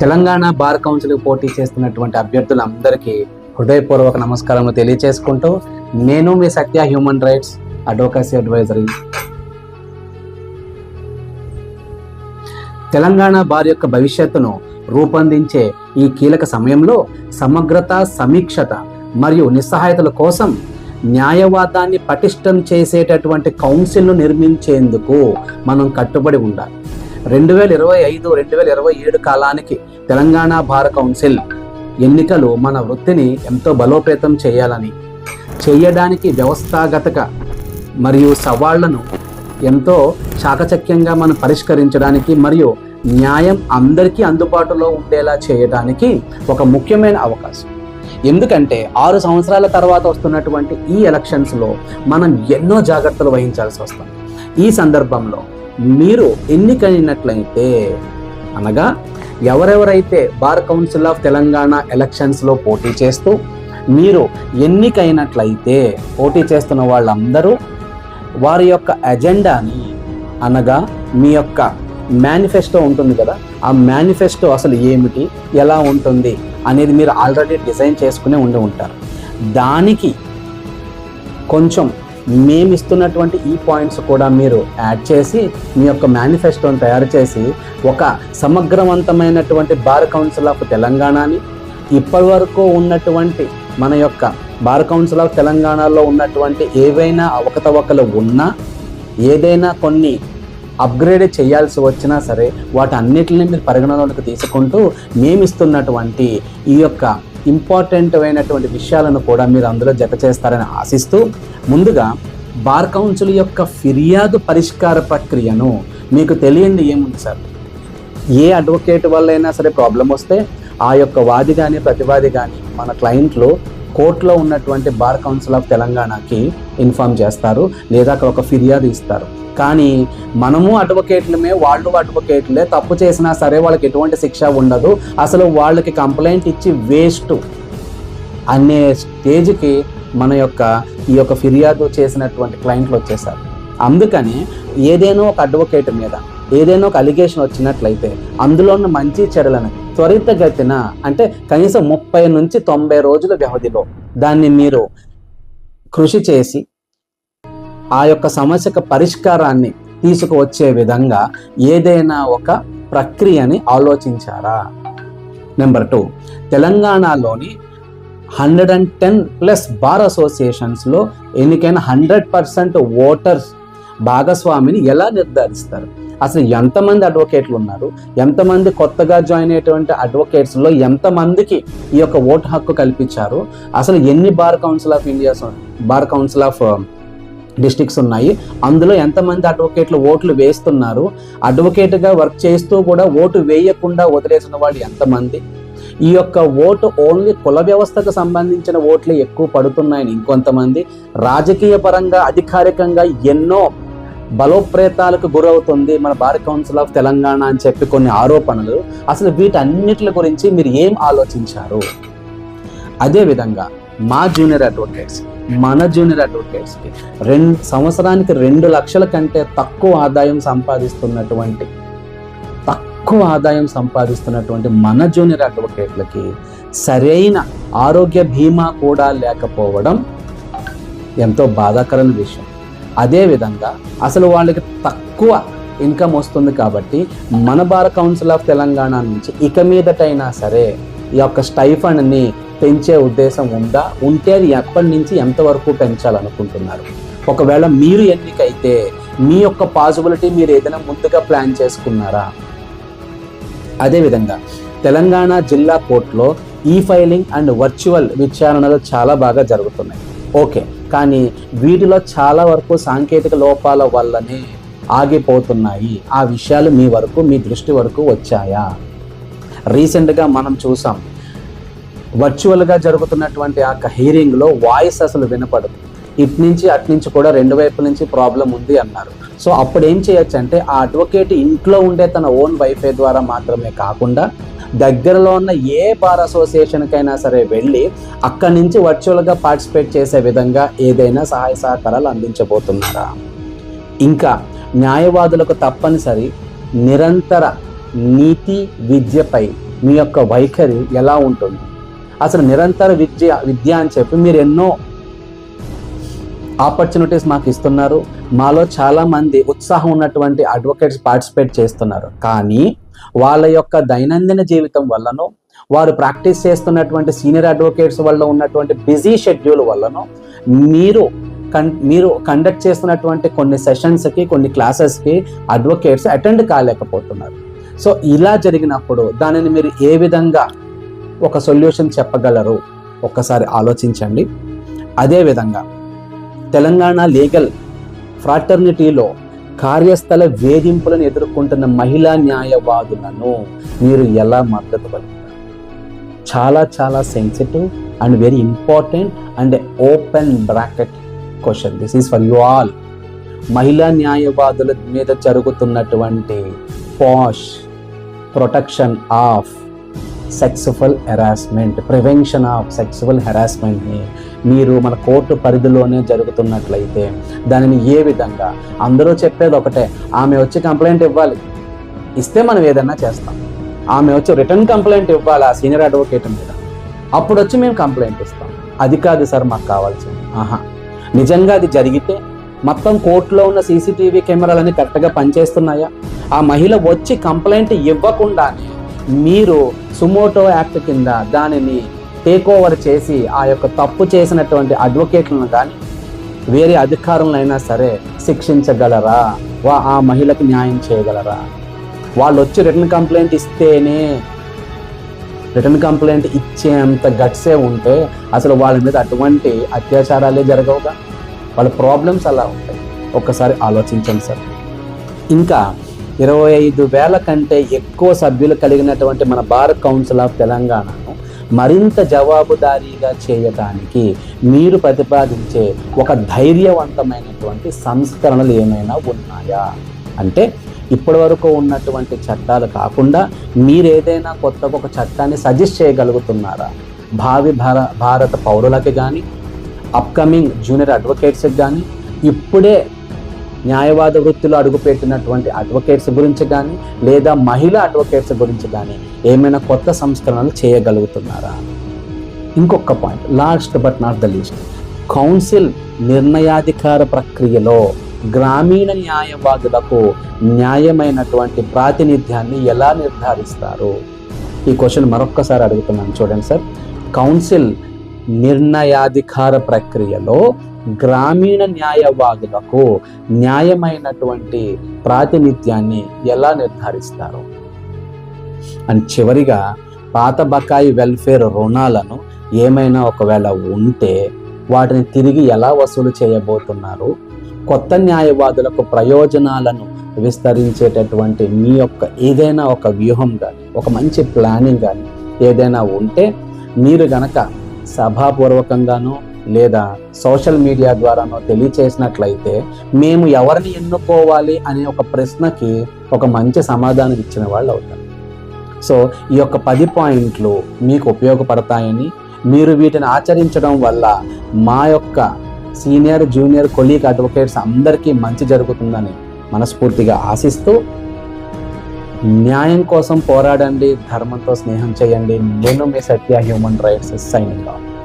Telangana bar council పోటీ చేస్తున్నటువంటి అభ్యర్థులందరికీ హృదయపూర్వక నమస్కారములు తెలియచేసుకుంటూ నేను మీ Satya human rights advocacy advisory. Telangana bar యొక్క భవిష్యత్తును రూపొందించే ఈ కీలక సమయంలో సమగ్రత సమీక్షత మరియు నిస్సహాయతల కోసం న్యాయవాదాన్ని పటిష్టం చేసేటటువంటి కౌన్సిల్ను నిర్మించేందుకు మనం కట్టుబడి ఉండాలి. రెండు వేల ఇరవై ఐదు రెండు వేల ఇరవై ఏడు కాలానికి తెలంగాణ బార్ కౌన్సిల్ ఎన్నికలు మన వృత్తిని ఎంతో బలోపేతం చేయాలని చేయడానికి వ్యవస్థాగతక మరియు సవాళ్ళను ఎంతో చాకచక్యంగా మనం పరిష్కరించడానికి మరియు న్యాయం అందరికీ అందుబాటులో ఉండేలా చేయడానికి ఒక ముఖ్యమైన అవకాశం. ఎందుకంటే ఆరు సంవత్సరాల తర్వాత వస్తున్నటువంటి ఈ ఎలక్షన్స్లో మనం ఎన్నో జాగ్రత్తలు వహించాల్సి వస్తుంది. ఈ సందర్భంలో మీరు ఎన్నికైనట్లయితే అనగా ఎవరెవరైతే బార్ కౌన్సిల్ ఆఫ్ తెలంగాణ ఎలక్షన్స్లో పోటీ చేస్తూ మీరు ఎన్నికైనట్లయితే పోటీ చేస్తున్న వాళ్ళందరూ వారి యొక్క ఎజెండాని అనగా మీ యొక్క మేనిఫెస్టో ఉంటుంది కదా ఆ మేనిఫెస్టో అసలు ఏమిటి ఎలా ఉంటుంది అనేది మీరు ఆల్రెడీ డిజైన్ చేసుకునే ఉండి ఉంటారు. దానికి కొంచెం మేము ఇస్తున్నటువంటి ఈ పాయింట్స్ కూడా మీరు యాడ్ చేసి మీ యొక్క మేనిఫెస్టోని తయారు చేసి ఒక సమగ్రవంతమైనటువంటి బార్ కౌన్సిల్ ఆఫ్ తెలంగాణని ఇప్పటి వరకు ఉన్నటువంటి మన యొక్క బార్ కౌన్సిల్ ఆఫ్ తెలంగాణలో ఉన్నటువంటి ఏవైనా అవకతవకలు ఉన్నా ఏదైనా కొన్ని అప్గ్రేడ్ చేయాల్సి వచ్చినా సరే వాటి అన్నిటిని మీరు పరిగణలోకి తీసుకుంటూ మేము ఇస్తున్నటువంటి ఈ యొక్క ఇంపార్టెంట్ అయినటువంటి విషయాలను కూడా మీరు అందులో జత చేస్తారని ఆశిస్తూ ముందుగా బార్ కౌన్సిల్ యొక్క ఫిర్యాదు పరిష్కార ప్రక్రియను మీకు తెలియండి ఏముంది సార్? ఏ అడ్వకేట్ వల్ల అయినా సరే ప్రాబ్లం వస్తే ఆ యొక్క వాది కానీ ప్రతివాది కానీ మన క్లయింట్లు కోర్టులో ఉన్నటువంటి బార్ కౌన్సిల్ ఆఫ్ తెలంగాణకి ఇన్ఫామ్ చేస్తారు లేదా అక్కడ ఒక ఫిర్యాదు ఇస్తారు. కానీ మనము అడ్వకేట్లమే వాళ్ళు అడ్వకేట్లే తప్పు చేసినా సరే వాళ్ళకి ఎటువంటి శిక్ష ఉండదు. అసలు వాళ్ళకి కంప్లైంట్ ఇచ్చి వేస్ట్ అనే స్టేజ్కి మన యొక్క ఈ యొక్క ఫిర్యాదు చేసినటువంటి క్లయింట్లు వచ్చేసారు. అందుకని ఏదైనా ఒక అడ్వకేట్ మీద ఏదైనా ఒక అలిగేషన్ వచ్చినట్లయితే అందులో ఉన్న మంచి చెడులనేది త్వరితగతిన అంటే కనీసం ముప్పై నుంచి తొంభై రోజుల వ్యవధిలో దాన్ని మీరు కృషి చేసి ఆ యొక్క సమస్యకు పరిష్కారాన్ని తీసుకువచ్చే విధంగా ఏదైనా ఒక ప్రక్రియని ఆలోచించారా? నెంబర్ టూ తెలంగాణలోని hundred and ten plus bar అసోసియేషన్స్లో ఎన్నికైన హండ్రెడ్ పర్సెంట్ ఓటర్స్ భాగస్వామిని ఎలా నిర్ధారిస్తారు? అసలు ఎంతమంది అడ్వకేట్లు ఉన్నారు? ఎంతమంది కొత్తగా జాయిన్ అయ్యేటువంటి అడ్వకేట్స్లో ఎంతమందికి ఈ యొక్క ఓటు హక్కు కల్పించారు? అసలు ఎన్ని bar council of India bar council of districts ఉన్నాయి? అందులో ఎంతమంది అడ్వకేట్లు ఓట్లు వేస్తున్నారు? అడ్వకేట్గా వర్క్ చేస్తూ కూడా ఓటు వేయకుండా వదిలేసిన వాళ్ళు ఎంతమంది? ఈ యొక్క ఓటు ఓన్లీ కుల వ్యవస్థకు సంబంధించిన ఓట్లు ఎక్కువ పడుతున్నాయని ఇంకొంతమంది? రాజకీయ పరంగా అధికారికంగా ఎన్నో బలోప్రేతాలకు గురవుతుంది మన బార్ కౌన్సిల్ ఆఫ్ తెలంగాణ అని చెప్పి కొన్ని ఆరోపణలు. అసలు వీటన్నిటి గురించి మీరు ఏం ఆలోచించారు? అదేవిధంగా మా జూనియర్ అడ్వకేట్స్ మన జూనియర్ అడ్వకేట్స్కి రెండు సంవత్సరానికి రెండు లక్షల కంటే తక్కువ ఆదాయం సంపాదిస్తున్నటువంటి తక్కువ ఆదాయం సంపాదిస్తున్నటువంటి మన జూనియర్ అడ్వకేట్లకి సరైన ఆరోగ్య బీమా కూడా లేకపోవడం ఎంతో బాధాకరమైన విషయం. అదేవిధంగా అసలు వాళ్ళకి తక్కువ ఇన్కమ్ వస్తుంది కాబట్టి మన బార్ కౌన్సిల్ ఆఫ్ తెలంగాణ నుంచి ఇక మీదటైనా సరే ఈ యొక్క స్టైఫండ్ని పెంచే ఉద్దేశం ఉందా? ఉంటే అది ఎప్పటి నుంచి ఎంతవరకు పెంచాలనుకుంటున్నారు? ఒకవేళ మీరు ఎన్నికైతే మీ యొక్క పాసిబిలిటీ మీరు ఏదైనా ముందుగా ప్లాన్ చేసుకున్నారా? అదేవిధంగా తెలంగాణ జిల్లా కోర్టులో ఈ ఫైలింగ్ అండ్ వర్చువల్ విచారణలు చాలా బాగా జరుగుతున్నాయి. ఓకే. కానీ వీటిలో చాలా వరకు సాంకేతిక లోపాల వల్లనే ఆగిపోతున్నాయి. ఆ విషయాలు మీ వరకు మీ దృష్టి వరకు వచ్చాయా? రీసెంట్గా మనం చూసాం వర్చువల్గా జరుగుతున్నటువంటి ఆ హీరింగ్లో వాయిస్ అసలు వినపడదు. ఇటు నుంచి అటు నుంచి కూడా రెండు వైపుల నుంచి ప్రాబ్లం ఉంది అన్నారు. సో అప్పుడు ఏం చేయొచ్చు అంటే ఆ అడ్వకేట్ ఇంట్లో ఉండే తన ఓన్ వైఫై ద్వారా మాత్రమే కాకుండా దగ్గరలో ఉన్న ఏ బార్ అసోసియేషన్కైనా సరే వెళ్ళి అక్కడి నుంచి వర్చువల్గా పార్టిసిపేట్ చేసే విధంగా ఏదైనా సహాయ సహకారాలు అందించబోతున్నారా? ఇంకా న్యాయవాదులకు తప్పనిసరి నిరంతర నీతి విద్యపై మీ యొక్క వైఖరి ఎలా ఉంటుంది? అసలు నిరంతర విద్య విద్య అని చెప్పి మీరు ఎన్నో ఆపర్చునిటీస్ మాకు ఇస్తున్నారు. మాలో చాలామంది ఉత్సాహం ఉన్నటువంటి అడ్వకేట్స్ పార్టిసిపేట్ చేస్తున్నారు. కానీ వాళ్ళ యొక్క దైనందిన జీవితం వల్లనో వారు ప్రాక్టీస్ చేస్తున్నటువంటి సీనియర్ అడ్వకేట్స్ వల్ల ఉన్నటువంటి బిజీ షెడ్యూల్ వల్లనో మీరు కన్ మీరు కండక్ట్ చేస్తున్నటువంటి కొన్ని సెషన్స్కి కొన్ని క్లాసెస్కి అడ్వకేట్స్ అటెండ్ కాలేకపోతున్నారు. సో ఇలా జరిగినప్పుడు దానిని మీరు ఏ విధంగా ఒక సొల్యూషన్ చెప్పగలరు? ఒక్కసారి ఆలోచించండి. అదేవిధంగా తెలంగాణ లీగల్ ఫ్రాటర్నిటీలో కార్యస్థల వేధింపులను ఎదుర్కొంటున్న మహిళా న్యాయవాదులను మీరు ఎలా మద్దతు పలుకుతారు? చాలా చాలా sensitive and very important and open bracket question this is for you all మహిళా న్యాయవాదుల మీద జరుగుతున్నటువంటి POSH protection of sexual harassment prevention of sexual హెరాస్మెంట్ని మీరు మన కోర్టు పరిధిలోనే జరుగుతున్నట్లయితే దానిని ఏ విధంగా? అందరూ చెప్పేది ఒకటే ఆమె వచ్చి కంప్లైంట్ ఇవ్వాలి. ఇస్తే మనం ఏదైనా చేస్తాం. ఆమె వచ్చి రిటర్న్ కంప్లైంట్ ఇవ్వాలి ఆ సీనియర్ అడ్వకేట్ మీద. అప్పుడు వచ్చి మేము కంప్లైంట్ ఇస్తాం. అది కాదు సార్ మాకు కావాల్సింది. ఆహా. నిజంగా అది జరిగితే మొత్తం కోర్టులో ఉన్న సీసీటీవీ కెమెరాలన్నీ కరెక్ట్గా పనిచేస్తున్నాయా? ఆ మహిళ వచ్చి కంప్లైంట్ ఇవ్వకుండానే మీరు సుమోటో యాక్ట్ కింద దానిని టేక్ ఓవర్ చేసి ఆ యొక్క తప్పు చేసినటువంటి అడ్వకేట్లను కానీ వేరే అధికారులైనా సరే శిక్షించగలరా? వా ఆ మహిళకు న్యాయం చేయగలరా? వాళ్ళు వచ్చి రిటర్న్ కంప్లైంట్ ఇస్తేనే రిటర్న్ కంప్లైంట్ ఇచ్చేంత గట్సే ఉంటే అసలు వాళ్ళ మీద అటువంటి అత్యాచారాలే జరగవుగా? వాళ్ళ ప్రాబ్లమ్స్ అలా ఉంటాయి. ఒక్కసారి ఆలోచించండి సార్. ఇంకా ఇరవై ఐదు వేల కంటే ఎక్కువ సభ్యులు కలిగినటువంటి మన బార్ కౌన్సిల్ ఆఫ్ తెలంగాణ మరింత జవాబుదారీగా చేయడానికి మీరు ప్రతిపాదించే ఒక ధైర్యవంతమైనటువంటి సంస్కరణలు ఏమైనా ఉన్నాయా? అంటే ఇప్పటి వరకు ఉన్నటువంటి చట్టాలు కాకుండా మీరు ఏదైనా కొత్తగా ఒక చట్టాన్ని సజెస్ట్ చేయగలుగుతున్నారా? భావి భార భారత పౌరులకి కానీ అప్కమింగ్ జూనియర్ అడ్వకేట్స్కి కానీ ఇప్పుడే న్యాయవాద వృత్తిలో అడుగుపెట్టినటువంటి అడ్వకేట్స్ గురించి కానీ లేదా మహిళా అడ్వకేట్స్ గురించి కానీ ఏమైనా కొత్త సంస్కరణలు చేయగలుగుతున్నారా? ఇంకొక point last but not the least council నిర్ణయాధికార ప్రక్రియలో గ్రామీణ న్యాయవాదులకు న్యాయమైనటువంటి ప్రాతినిధ్యాన్ని ఎలా నిర్ధారిస్తారు? ఈ క్వశ్చన్ మరొక్కసారి అడుగుతున్నాను. చూడండి సార్ కౌన్సిల్ నిర్ణయాధికార ప్రక్రియలో గ్రామీణ న్యాయవాదులకు న్యాయమైనటువంటి ప్రాతినిధ్యాన్ని ఎలా నిర్ధారిస్తారు? అండ్ చివరిగా పాత బకాయి వెల్ఫేర్ రుణాలను ఏమైనా ఒకవేళ ఉంటే వాటిని తిరిగి ఎలా వసూలు చేయబోతున్నారు? కొత్త న్యాయవాదులకు ప్రయోజనాలను విస్తరించేటటువంటి మీ యొక్క ఏదైనా ఒక వ్యూహం కానీ ఒక మంచి ప్లానింగ్ కానీ ఏదైనా ఉంటే మీరు గనక సభాపూర్వకంగానో లేదా సోషల్ మీడియా ద్వారానో తెలియచేసినట్లయితే మేము ఎవరిని ఎన్నుకోవాలి అనే ఒక ప్రశ్నకి ఒక మంచి సమాధానం ఇచ్చిన వాళ్ళు అవుతారు. సో ఈ యొక్క పది పాయింట్లు మీకు ఉపయోగపడతాయని మీరు వీటిని ఆచరించడం వల్ల మా యొక్క సీనియర్ జూనియర్ కొలీగ్ అడ్వకేట్స్ అందరికీ మంచి జరుగుతుందని మనస్ఫూర్తిగా ఆశిస్తూ న్యాయం కోసం పోరాడండి ధర్మంతో స్నేహం చేయండి. నేను మీ Satya human rights signing off